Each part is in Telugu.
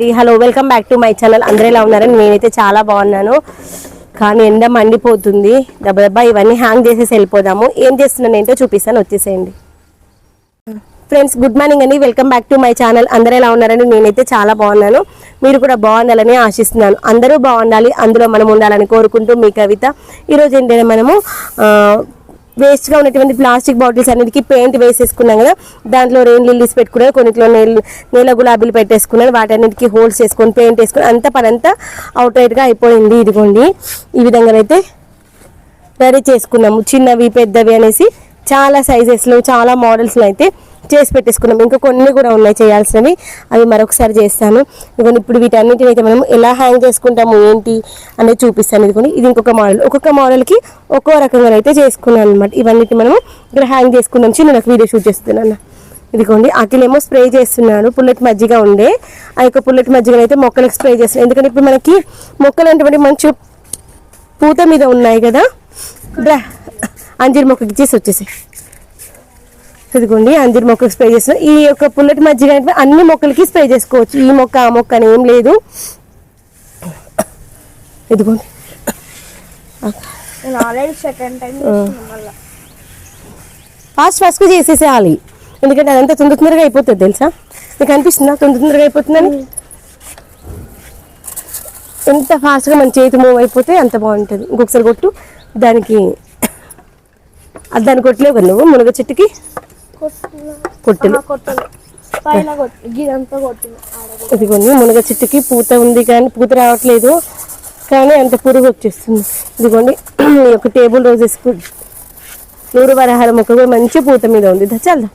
అండి. Hello welcome back to my channel అందరూ ఎలా ఉన్నారని నేనైతే చాలా బాగున్నాను. కానీ ఎండ మండిపోతుంది. దెబ్బ దెబ్బ ఇవన్నీ హ్యాంగ్ చేసేసి వెళ్ళిపోదాము. ఏం చేస్తున్నాను ఏంటో చూపిస్తాను. వచ్చేసేయండి. ఫ్రెండ్స్ గుడ్ మార్నింగ్ అండి. Welcome back to my channel అందరూ ఎలా ఉన్నారని నేనైతే చాలా బాగున్నాను. మీరు కూడా బాగుండాలని ఆశిస్తున్నాను. అందరూ బాగుండాలి. అందులో మనం ఉండాలని కోరుకుంటూ మీ కవిత. ఈరోజు ఏంటంటే మనము వేస్ట్గా ఉన్నటువంటి ప్లాస్టిక్ బాటిల్స్ అన్నిటికీ పెయింట్ వేసేసుకున్నాం కదా. దాంట్లో రెయిన్ లిల్లీస్ పెట్టుకున్నాను కొన్నిట్లో నేల నేల గులాబీలు పెట్టేసుకున్నాను వాటన్నిటికీ హోల్స్ వేసుకొని పెయింట్ వేసుకుని అంత పనంతా అంతా అవుట్ రైట్గా అయిపోయింది ఇదిగోండి. ఈ విధంగా అయితే రెడీ చేసుకున్నాము. చిన్నవి పెద్దవి అనేసి చాలా సైజెస్లో చాలా మోడల్స్లో అయితే చేసి పెట్టేసుకున్నాం. ఇంకా కొన్ని కూడా ఉన్నాయి చేయాల్సినవి. అవి మరొకసారి చేస్తాను. ఇదిగోండి ఇప్పుడు వీటన్నిటిని అయితే మనం ఎలా హ్యాంగ్ చేసుకుంటాము ఏంటి అనేది చూపిస్తాను. ఇదిగోండి ఇది ఇంకొక మోడల్ ఒక్కొక్క మోడల్కి ఒక్కో రకంగా అయితే చేసుకున్నాను అనమాట ఇవన్నిటి మనం ఇక్కడ హ్యాంగ్ చేసుకున్నాం. చిన్న నాకు వీడియో షూట్ చేస్తున్నాను ఇదిగోండి అఖిలేమో స్ప్రే చేస్తున్నాను పుల్లటి మజ్జిగ ఉండే. ఆ యొక్క పుల్లటి మజ్జిగను అయితే మొక్కలకు స్ప్రే చేస్తున్నాను ఎందుకంటే ఇప్పుడు మనకి మొక్కలు అంటే మంచి పూత మీద ఉన్నాయి కదా. అంజీర్ మొక్కకి చేసి వచ్చేసి ఇదిగోండి అంజీర్ మొక్కకి స్ప్రే చేసిన ఈ యొక్క పుల్లటి మజ్జిగ అంటే అన్ని మొక్కలకి స్ప్రే చేసుకోవచ్చు. ఈ మొక్క ఆ మొక్క అని ఏం లేదు. ఇదిగోండి. ఫాస్ట్ ఫాస్ట్గా చేసేసేయాలి. ఎందుకంటే అదంతా తొందర తొందరగా అయిపోతుంది తెలుసా? నీకు అనిపిస్తుందా? తొందర తొందరగా అయిపోతుందని? ఎంత ఫాస్ట్గా మన చేతి మూవ్ అయిపోతే అంత బాగుంటుంది. ఇంకొకసారి కొట్టు. దానికి అది దాన్ని కొట్టలేవు కదా నువ్వు మునగ చెట్టుకి? కొట్టలు. ఇదిగోండి మునగ చెట్టుకి పూత ఉంది కానీ పూత రావట్లేదు. కానీ అంత పురుగు వచ్చేస్తుంది. ఇదిగోండి ఈ యొక్క టేబుల్ రోజెస్ నూరు వరహాల మొక్క కూడా మంచి పూత మీద ఉంది. చాలా.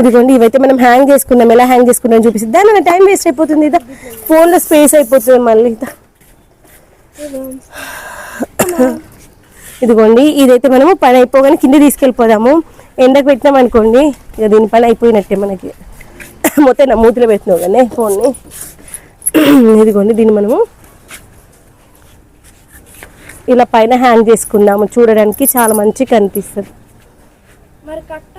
ఇదిగోండి ఇవైతే మనం హ్యాంగ్ చేసుకున్నాం. ఎలా హ్యాంగ్ చేసుకున్నాం చూపిస్తుంది దాని టైం వేస్ట్ అయిపోతుంది. ఇదా ఫోన్లో స్పేస్ అయిపోతుంది మళ్ళీ. ఇదా. ఇదిగోండి ఇదైతే మనము పని అయిపోగానే కింద తీసుకెళ్ళిపోదాము. ఎండకు పెట్టినాం అనుకోండి ఇక దీని పని అయిపోయినట్టే మనకి. మొత్తం నా మూతిలో పెట్టినావు కానీ ఫోన్ని. ఇదిగోండి దీన్ని మనము ఇలా పైన హ్యాంగ్ చేసుకుందాము చూడడానికి చాలా మంచిగా కనిపిస్తుంది. మరి కట్ట?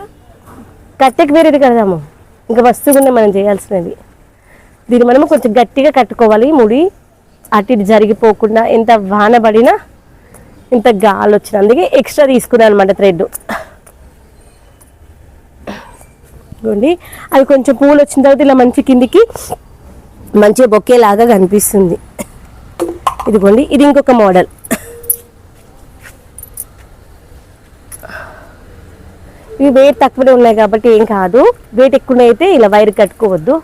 కట్టెకి వేరేది కడదాము. ఇంకా వస్తువుగానే మనం చేయాల్సినది దీన్ని మనము కొంచెం గట్టిగా కట్టుకోవాలి. ముడి అటు ఇటు జరిగిపోకుండా ఎంత వాన పడినా ఇంత గాలి వచ్చిన. అందుకే ఎక్స్ట్రా తీసుకున్నాను అనమాట థ్రెడ్ ఇదిగోండి. అది కొంచెం పూలు వచ్చిన తర్వాత ఇలా మంచి కిందికి మంచిగా బొక్కేలాగా కనిపిస్తుంది. ఇదిగోండి ఇది ఇంకొక మోడల్. ఇవి వెయిట్ తక్కువనే ఉన్నాయి కాబట్టి ఏం కాదు. వెయిట్ ఎక్కువ అయితే ఇలా వైర్ కట్టుకోవద్దు.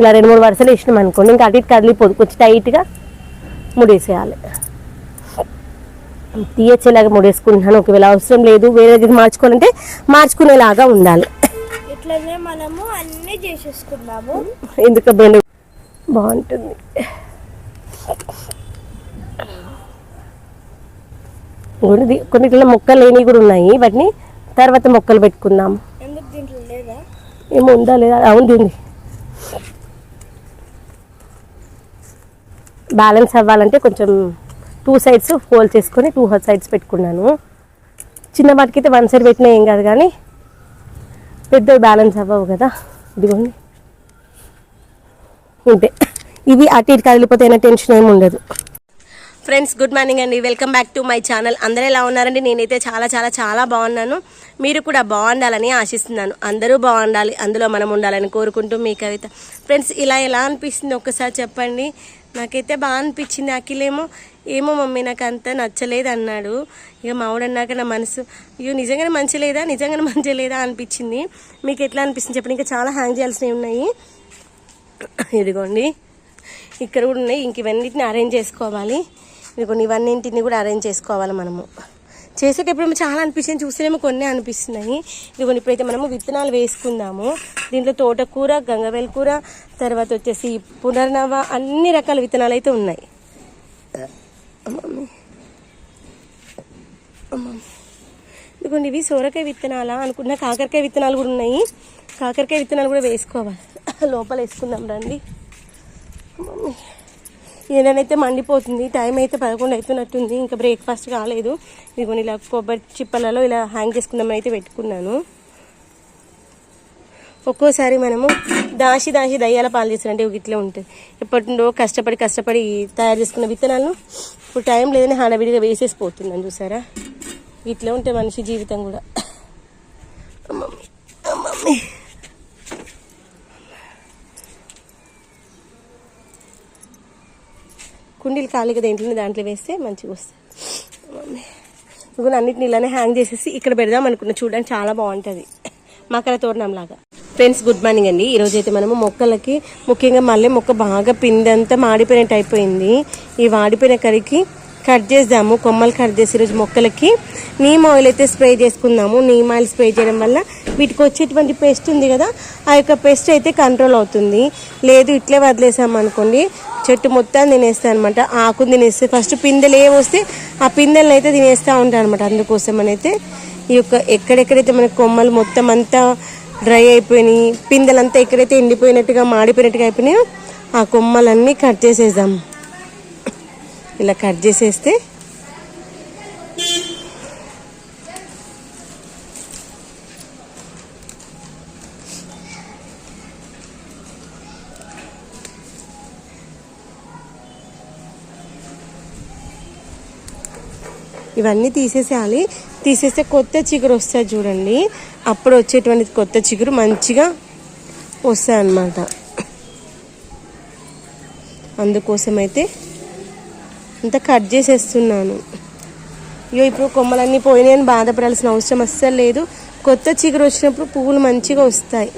ఇలా రెండు మూడు వరుసలు వేసినాం అనుకోండి ఇంకా అటు ఇటు కదిలిపోదు. కొంచెం టైట్గా ముడేసేయాలి. తీయచ్చేలాగా ముడేసుకుంటున్నాను. ఒకవేళ అవసరం లేదు వేరే దగ్గర మార్చుకోవాలంటే మార్చుకునేలాగా ఉండాలి. ఇట్లనే మనము అన్నీ చేసేసుకున్నాము ఎందుకు బెండు బాగుంటుంది. కొన్ని కొన్నిట్లో మొక్కలు లేనివి కూడా ఉన్నాయి. వాటిని తర్వాత మొక్కలు పెట్టుకుందాం. ఎందుకు దీంట్లో లేదా? ఏమో ఉందా లేదా? అవును ఉంది బ్యాలెన్స్ అవ్వాలంటే కొంచెం టూ సైడ్స్ హోల్ చేసుకొని టూ సైడ్స్ పెట్టుకున్నాను. చిన్న వాటికి అయితే వన్ సైడ్ పెట్టినా ఏం కాదు కానీ పెద్ద బ్యాలెన్స్ అవ్వవు కదా. ఇదిగోండి. ఉంటే. ఇవి అటు ఇటు కదిలిపోతే అయినా టెన్షన్ ఏమి ఉండదు. ఫ్రెండ్స్ గుడ్ మార్నింగ్ అండి. Welcome back to my channel అందరూ ఎలా ఉన్నారండి? నేనైతే చాలా చాలా చాలా బాగున్నాను. మీరు కూడా బాగుండాలని ఆశిస్తున్నాను. అందరూ బాగుండాలి. అందులో మనం ఉండాలని కోరుకుంటూ మీ కవిత. ఫ్రెండ్స్ ఇలా ఎలా అనిపిస్తుంది? ఒక్కసారి చెప్పండి. నాకైతే బాగా అనిపించింది. అఖిలేమో ఏమో మమ్మీ నాకు అంత నచ్చలేదు అన్నాడు ఇక మావిడన్నాక నా మనసు అయ్యో నిజంగానే మంచి లేదా? నిజంగానే మంచి లేదా? అనిపించింది. మీకు ఎట్లా అనిపిస్తుంది చెప్పండి. ఇంకా చాలా హ్యాంగ్ చేయాల్సినవి ఉన్నాయి. ఇదిగోండి. ఇక్కడ కూడా ఉన్నాయి. ఇంక ఇవన్నిటిని అరేంజ్ చేసుకోవాలి. ఇదిగోండి ఇవన్నింటిని కూడా అరేంజ్ చేసుకోవాలి మనము. చేసేటప్పుడు చాలా అనిపిస్తుంది చూస్తేనేమో కొన్ని అనిపిస్తున్నాయి. ఇదిగోండి ఇప్పుడైతే మనము విత్తనాలు వేసుకుందాము. దీంట్లో తోటకూర గంగవేల కూర తర్వాత వచ్చేసి పునర్నవ అన్ని రకాల విత్తనాలు అయితే ఉన్నాయి ఇదిగోండి ఇవి సోరకాయ విత్తనాలా అనుకున్న కాకరకాయ విత్తనాలు కూడా ఉన్నాయి. కాకరకాయ విత్తనాలు కూడా వేసుకోవాలి. లోపల వేసుకుందాం రండి. మమ్మీ ఏదైనా మండిపోతుంది. టైం అయితే పదకొండు అవుతున్నట్టుంది. ఇంకా బ్రేక్ఫాస్ట్ కాలేదు. ఇదిగోని ఇలా కొబ్బరి చిప్పలలో ఇలా హ్యాంగ్ చేసుకుందామని అయితే పెట్టుకున్నాను. ఒక్కోసారి మనము దాచి దాసి దయ్యాల పాలు చేసినట్టు ఇట్లా ఉంటుంది ఎప్పటి నుండో కష్టపడి కష్టపడి తయారు చేసుకున్న విత్తనాలను ఇప్పుడు టైం లేదని హడావిడిగా వేసేసి పోతున్నాను చూసారా? ఇట్లా ఉంటే మనిషి జీవితం కూడా. అమ్మమ్మి అమ్మమ్మి. కుండీలు ఖాళీగా దేంట్లో దాంట్లో వేస్తే మంచిగా వస్తాయి మమ్మీ. ఇదిగో అన్నిటిని ఇలానే హ్యాంగ్ చేసేసి ఇక్కడ పెడదాం అనుకున్నా. చూడడానికి చాలా బాగుంటుంది. మకర తోరణం లాగా. ఫ్రెండ్స్ గుడ్ మార్నింగ్ అండి. ఈరోజు అయితే మనము మొక్కలకి ముఖ్యంగా మళ్ళీ మొక్క బాగా పిందంతా మాడిపోయినట్టు అయిపోయింది. ఈ వాడిపోయిన కరికి కట్ చేద్దాము. కొమ్మలు కట్ చేసి ఈరోజు మొక్కలకి నీమ్ ఆయిల్ అయితే స్ప్రే చేసుకుందాము. నీమ్ ఆయిల్ స్ప్రే చేయడం వల్ల వీటికి వచ్చేటువంటి పెస్ట్ ఉంది కదా ఆ యొక్క పెస్ట్ అయితే కంట్రోల్ అవుతుంది. లేదు ఇట్లే వదిలేసాం అనుకోండి చెట్టు మొత్తం తినేస్తాయి అనమాట ఆకుని తినేస్తే ఫస్ట్ పిందెలు ఏ వస్తే ఆ పిందెలను అయితే తినేస్తూ ఉంటాయి అనమాట అందుకోసం అయితే ఈ యొక్క ఎక్కడెక్కడైతే మన కొమ్మలు మొత్తం అంతా డ్రై అయిపోయినాయి పిందెలంతా ఎక్కడైతే ఎండిపోయినట్టుగా మాడిపోయినట్టుగా అయిపోయినాయో ఆ కొమ్మలన్నీ కట్ చేసేద్దాం. ఇలా కట్ చేసేస్తే ఇవన్నీ తీసేసేయాలి. తీసేస్తే కొత్త చిగురు వస్తుంది చూడండి. అప్పుడు వచ్చేటువంటి కొత్త చిగురు మంచిగా వస్తాయి అన్నమాట అందుకోసం అయితే అంతా కట్ చేసేస్తున్నాను. అయ్యో ఇప్పుడు కొమ్మలన్నీ పోయినాయని బాధపడాల్సిన అవసరం అస్సలు లేదు. కొత్త చిగురు వచ్చినప్పుడు పువ్వులు మంచిగా వస్తాయి.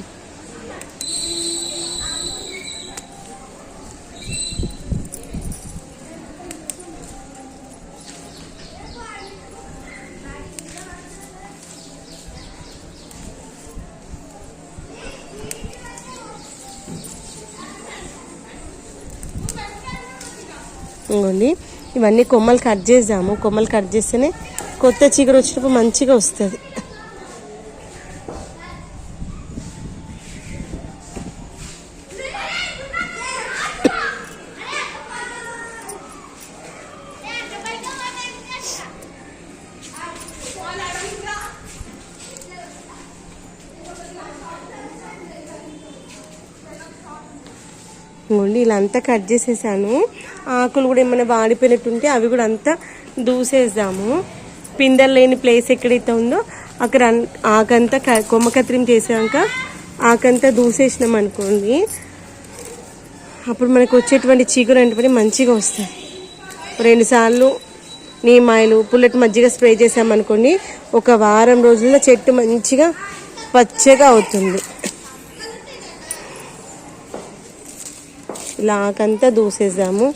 ఇంకోండి ఇవన్నీ కొమ్మలు కట్ చేద్దాము కొమ్మలు కట్ చేస్తేనే కొత్త చిగురు వచ్చినప్పుడు మంచిగా వస్తుంది. ఇంకోండి ఇలా అంతా కట్ చేసేసాను. ఆకులు కూడా ఏమైనా వాడిపోయినట్టుంటే అవి కూడా అంతా దూసేద్దాము. పిందెలు లేని ప్లేస్ ఎక్కడైతే ఉందో అక్కడ ఆకంతా క- కొమ్మ కత్తిరం చేసాక ఆకంతా దూసేసినాం అనుకోండి అప్పుడు మనకు వచ్చేటువంటి చీకులు అంటే మంచిగా వస్తాయి. రెండుసార్లు నీమాయిలు పుల్లటి మజ్జిగ స్ప్రే చేసామనుకోండి ఒక వారం రోజుల్లో చెట్టు మంచిగా పచ్చగా అవుతుంది. ఇలా ఆకంతా దూసేసాము.